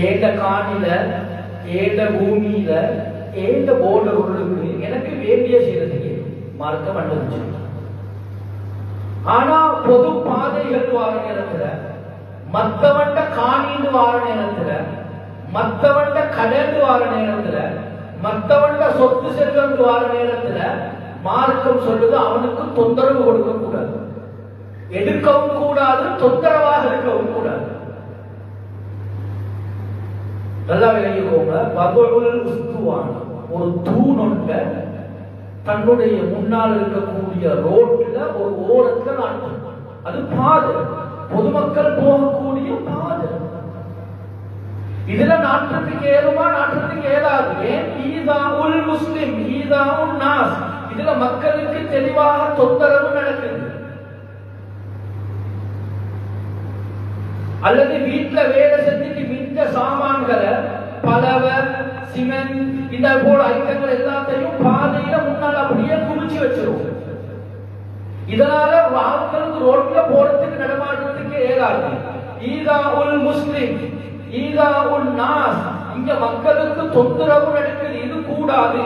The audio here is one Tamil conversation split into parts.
ஏண்ட காணில ஏண்ட பூமியில ஏண்ட போர்டர்களுக்கு எனக்கு வேண்டிய செய்யறதுக்கு மார்க்கம் அனுமதிச்சு ஆனா பொது பாதைகள் வார நேரத்துல மத்தவண்ட காணின்னு வார நேரத்துல மத்தவண்ட கடன் வார நேரத்துல மத்தவண்ட சொத்து செல்வம் வார நேரத்துல மார்க்கம் சொல்லுது அவனுக்கு தொந்தரவு கொடுக்க கூடாது எடுக்கவும் கூடாது தொந்தரவாக இருக்கவும் கூடாது. நல்லா விளங்கிக்கோங்க பகவல் உஸ்துவான். ஒரு தூண் தன்னுடைய முன்னால் இருக்கக்கூடிய ரோட்ல ஒரு ஓரத்துல நான் அது பாது. பொதுமக்கள் போகக்கூடிய பாது. இதுல நாட்டத்துக்கு ஏறுமா நாட்டத்துக்கு ஏறாது. ஏன்? ஈதா உல் முஸ்லிம் ஈதா உல் நாஸ். இதுல மக்களுக்கு தெளிவாக தொந்தரவு நடக்கும் அல்லது வீட்டுல வேலை செஞ்சுட்டு மித்த சாமான்களை பலவ சிமெண்ட் இந்த போல ஐட்டங்கள் எல்லாத்தையும் பாதையில முன்னால் அப்படியே குமிச்சு வச்சிருவோம். இதனால வாக்களுக்கு ரோட்ல போறதுக்கு நடமாடுறதுக்கு ஏதாது ஈதா உல் முஸ்லிம் ஈதா உல் நாஸ். இங்க மக்களுக்கு தொந்தரவு நடக்குது இது கூடாது.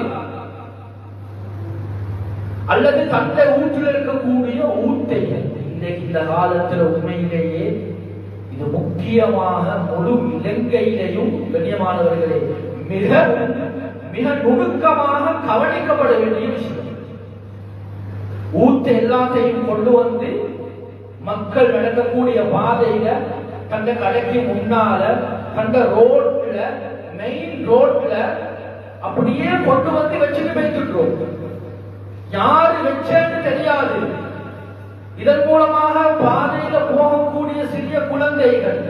அல்லது தந்தை ஊற்றில் இருக்கக்கூடிய ஊட்டை. இன்னைக்கு இந்த காலத்துல உண்மையிலேயே முக்கியமாக முழு இலங்கையிலையும் கண்ணியமானவர்களே மிக மிக நுணுக்கமாக கவனிக்கப்பட வேண்டிய விஷயம். ஊத்த எல்லாத்தையும் கொண்டு வந்து மக்கள் நடக்கக்கூடிய பாதையில தந்த கடைக்கு முன்னால தந்த ரோட்ல மெயின் ரோட்ல அப்படியே கொண்டு வந்து வச்சுட்டு போயிட்டுருக்கோம் யாரு வச்சேன்னு தெரியாது. இதன் மூலமாக பாதையில போகக்கூடிய சிறிய குழந்தைகள்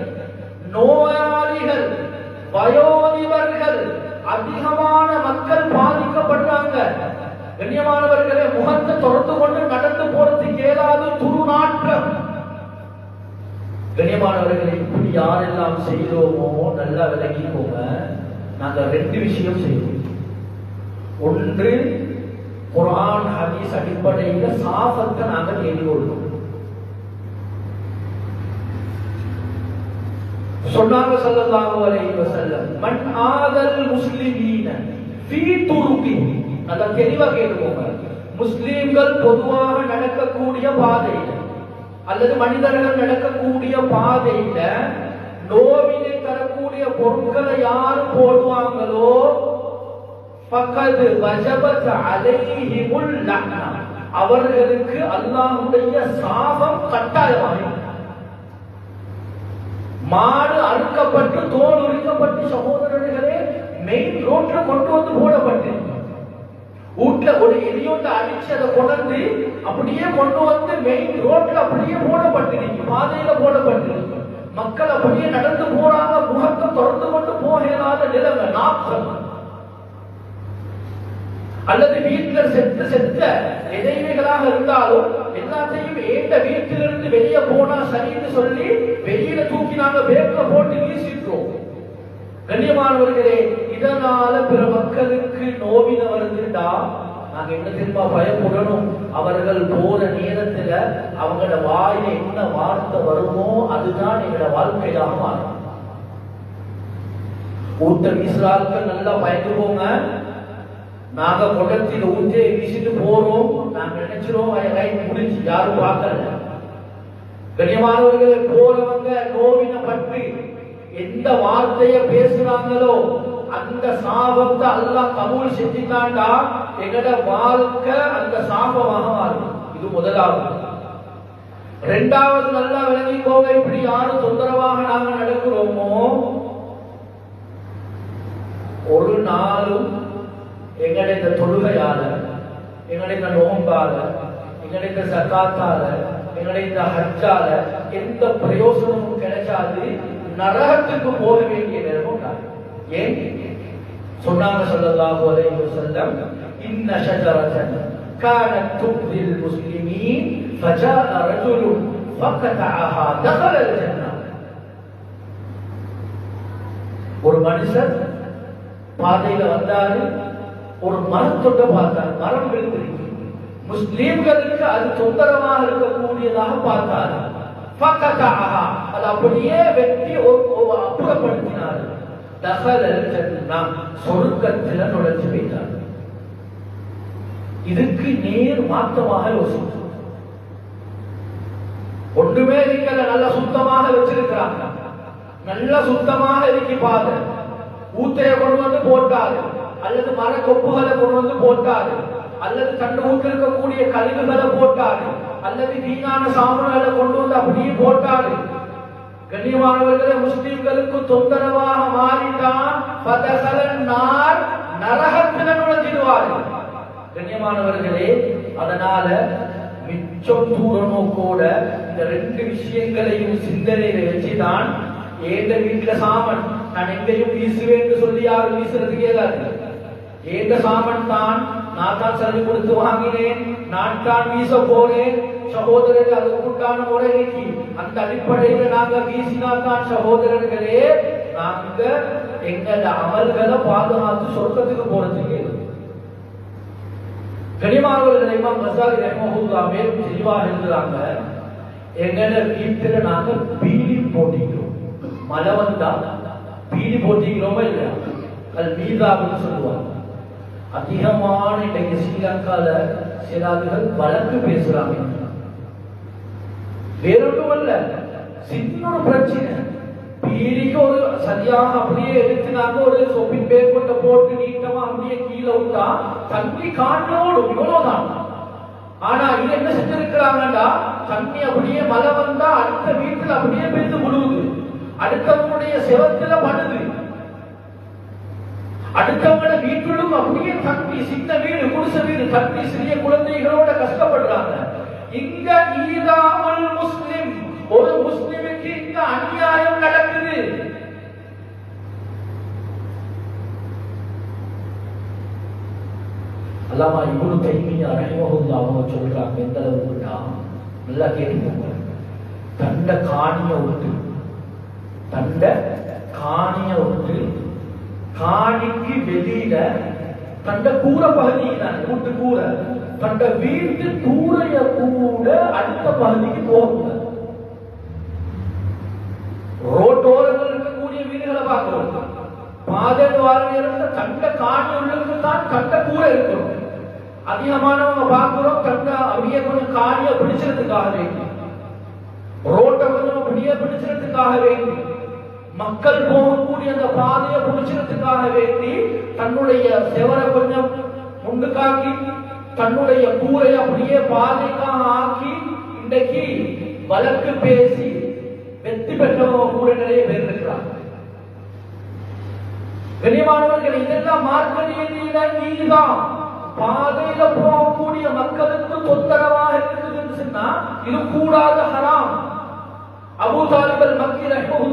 நோயாளிகள் வயோதிபர்கள் அதிகமான மக்கள் பாதிக்கப்பட்டாங்க. கண்ணியமானவர்களே முகத்தை தொடர்ந்து கொண்டு நடந்து போறதுக்கு ஏதாவது துருநாற்றம். கண்ணியமானவர்களை இப்படி யாரெல்லாம் செய்தோமோ நல்லா விளங்கிக்கோங்க. நாங்க ரெண்டு விஷயம் செய்வோம். ஒன்று குரான் ஹதீஸ் அடிப்படையில் சாபத்தை நாங்க தேடி சொன்னாங்க சல்லல்லாஹு அலைஹி வஸல்லம் மன் ஆதல் முஸ்லிமீன ஃபீ துருகி அத தெளிவா கேட்டுக்கோங்க. முஸ்லிம்கள் பொதுவாக நடக்கக்கூடிய பாதையில அல்லது மனிதர்கள் நடக்கக்கூடிய பாதையில நோவினை தரக்கூடிய பொருட்களை யார் போடுவாங்களோ பக்கது வஜபத் அலைஹிமுல் லஅனா அவர்களுக்கு அல்லாஹ்வுடைய சாபம் கட்டாயமாகும் மாடு அறுக்கப்பட்டு தோல் உரிக்கப்பட்டு சகோதரர்களே மெயின் ரோட்ல கொண்டு வந்து போடப்பட்டு வீட்டுல ஒரு எலியோட்ட அடிச்சு அதை கொண்டு அப்படியே கொண்டு வந்து மெயின் ரோட்ல அப்படியே போடப்பட்டிருக்கு பாதையில போடப்பட்டிருக்கு மக்கள் அப்படியே நடந்து போறாங்க முகத்தை தொடர்ந்து கொண்டு போகாத நிலைமை நாற்றம். அல்லது வீட்டுல செத்து செத்த எதைமைகளாக இருந்தாலும் எல்லாத்தையும் ஏண்ட வீட்டிலிருந்து வெளியே போனா சரின்னு சொல்லி வெளியில தூக்கி நாங்க வேப்ப போட்டு வீசிட்டோம். கண்ணியமானவர்களே இதனால பிற மக்களுக்கு நோவின வருதுண்டா நாங்க என்ன திரும்ப பயப்படணும்? அவர்கள் போற நேரத்துல அவங்களோட வாயில என்ன வார்த்தை வருமோ அதுதான் எங்களோட வாழ்க்கையாக மாறும். ஊட்ட வீசுறார்கள் நல்லா பயந்து போங்க நாங்க குடத்தில் ஊத்தே வீசிட்டு போறோம். நாங்க நினைச்சிரோம் ரைட் முடிஞ்சு யாரும் பார்க்கல கண்ணியமானவர்களை போறவங்க நோவின பற்றி எந்த வார்த்தைய பேசுறாங்களோ அந்த சாபத்தை அல்லாஹ் கபூல் செஞ்சுட்டாண்டா எங்கட வாழ்க்கை அந்த சாபமாக மாறும். இது முதலாவது. ரெண்டாவது நல்லா விளங்கிக்கோங்க இப்படி யாரும் தொந்தரவாக நாங்க நடக்கிறோமோ? ஒரு நாளும் எங்களுடைய இந்த தொழுகையால எங்களுடைய இந்த நோம்பால எங்களுடைய இந்த சக்காத்தால எங்களுடைய இந்த எந்த பிரயோசனமும் கிடைச்சாது நரகத்துக்கு போக வேண்டிய நேரமும் ஏன்? சொன்னாங்க சொல்லலாஹு அலைஹி வஸல்லம் இன்ன ஷஜரத்தன் கானத் துப்தில் முஸ்லிமீன் ஃபஜாஅ ரஜுலுன் ஃபகதஅஹா தகல அல் ஒரு மனுஷர் பாதையில வந்தாரு ஒரு மரத்தொட்ட பார்த்தார். மரம் விழுந்திருக்கு முஸ்லீம்களுக்கு அது தொந்தரவாக இருக்கக்கூடியதாக பார்த்தார். அது அப்படியே வெட்டி அப்புறப்படுத்தினார். தஹலல் ஜன்னா. சொர்க்கத்தில் நுழைஞ்சு இதுக்கு நேர் மாற்றமாக யோசிச்சு. ஒன்றுமே இருக்கல நல்ல சுத்தமாக வச்சிருக்கிறாங்க. நல்ல சுத்தமாக இருக்கு பாரு ஊத்தைய கொண்டு வந்து போட்டாரு. அல்லது மர கொப்புகளை கொண்டு வந்து போட்டாரு. அல்லது தண்டு ஊட்டு இருக்கக்கூடிய கழிவுகளை போட்டாரு. அல்லது வீணான சாமான்களை கொண்டு வந்து அப்படியே போட்டாரு. கண்ணியமானவர்களே முஸ்லிம்களுக்கு தொந்தரவாக மாறிட்டான் பதகலன் நார் நரகத்தில் நுழைஞ்சிடுவாரு. கண்ணியமானவர்களே அதனால மிச்சம் தூரமோ கூட இந்த ரெண்டு விஷயங்களையும் சிந்தனையில வச்சுதான் ஏண்ட வீட்டுல சாமன் நான் எங்கேயும் வீசுவேன் சொல்லி யாரும் வீசுறது கேட்காது ஏண்ட சாமன் தான் நான் தான் சரி கொடுத்து வாங்கினேன். நான் தான் வீச போறேன் சகோதரர் அதற்குண்டான முறைக்கு அந்த அடிப்படையில் நாங்க வீசினா தான் சகோதரர்களே நாங்க எங்கள அமல்களை பாதுகாத்து சொர்க்கத்துக்கு போறதுக்கு கனிமானவர்கள் இமாம் மசாலி ரஹ்மஹுல்லாவே தெளிவா எழுதுறாங்க எங்கள வீட்டுல நாங்க பீலி போட்டிக்கிறோம். மழை வந்தா பீலி போட்டிக்கிறோமா இல்லையா? அது மீதாவுன்னு சொல்லுவாங்க. அதிகமான இன்றைக்கு ஸ்ரீலங்கால சிலாதிகள் வழக்கு பேசுறாங்க. வேறொன்றும் அல்ல சின்ன ஒரு பிரச்சனை. பீடிக்கு ஒரு சரியாக அப்படியே எடுத்து நாங்க ஒரு சொப்பின் பேர் கொண்ட போட்டு நீட்டமா அப்படியே கீழே விட்டா தண்ணி காற்றோடும் இவ்வளவுதான். ஆனா இது என்ன செஞ்சிருக்கிறாங்கடா? தண்ணி அப்படியே மழை வந்தா அடுத்த வீட்டுல அப்படியே பெய்து முழுகுது அடுத்தவங்களுடைய செவத்துல படுது. அடுத்தவங்கள வீட்டிலும் அப்படியே தண்ணி சின்ன வீடு குடிச வீடு தண்ணி சிறிய குழந்தைகளோட கஷ்டப்படுறாங்க. இங்க ஈதாமல் முஸ்லிம் ஒரு முஸ்லிமுக்கு இங்க அநியாயம் நடக்குது. அல்லாமா இவ்வளவு தைமியா ரஹிமஹுல்லா அவங்க சொல்றாங்க எந்த அளவுக்குன்னா நல்லா கேட்டுக்கோங்க. தண்ட காணிய ஒன்று தண்ட காணிய ஒன்று காணிக்கு வெளியில தண்ட கூரை பகுதியில வீட்டு கூரை தண்ட வீட்டு கூரைய கூட அடுத்த பகுதிக்கு போகுங்க ரோட்டோரங்கள் இருக்கக்கூடிய வீடுகளை பார்க்கிறோம். பாதையில் வர நேரத்துல தண்ட காணி உள்ளவங்க தான் தண்ட கூரை இருக்கிறோம் அதிகமானவங்க பார்க்கிறோம் தண்ட அப்படியே கொஞ்சம் காணிய பிடிச்சதுக்காக வேண்டி ரோட்டை கொஞ்சம் அப்படியே பிடிச்சதுக்காக வேண்டி மக்கள் போகக்கூடிய அந்த பாதையை பிடிச்சதுக்காக வேண்டி தன்னுடைய செவரை கொஞ்சம் முண்டுக்காக்கி தன்னுடைய கூரை அப்படியே பாதைக்காக ஆக்கி இன்றைக்கு வழக்கு பேசி வெற்றி பெற்றவங்க கூட நிறைய பேர் இருக்கிறாங்க. கனிமானவர்கள் இதெல்லாம் மார்க்க ரீதியில நீதான் பாதையில போகக்கூடிய மக்களுக்கு தொந்தரவாக இருக்குதுன்னு சொன்னா இது கூடாத ஹராம். அபு தாலிபல் மக்கள்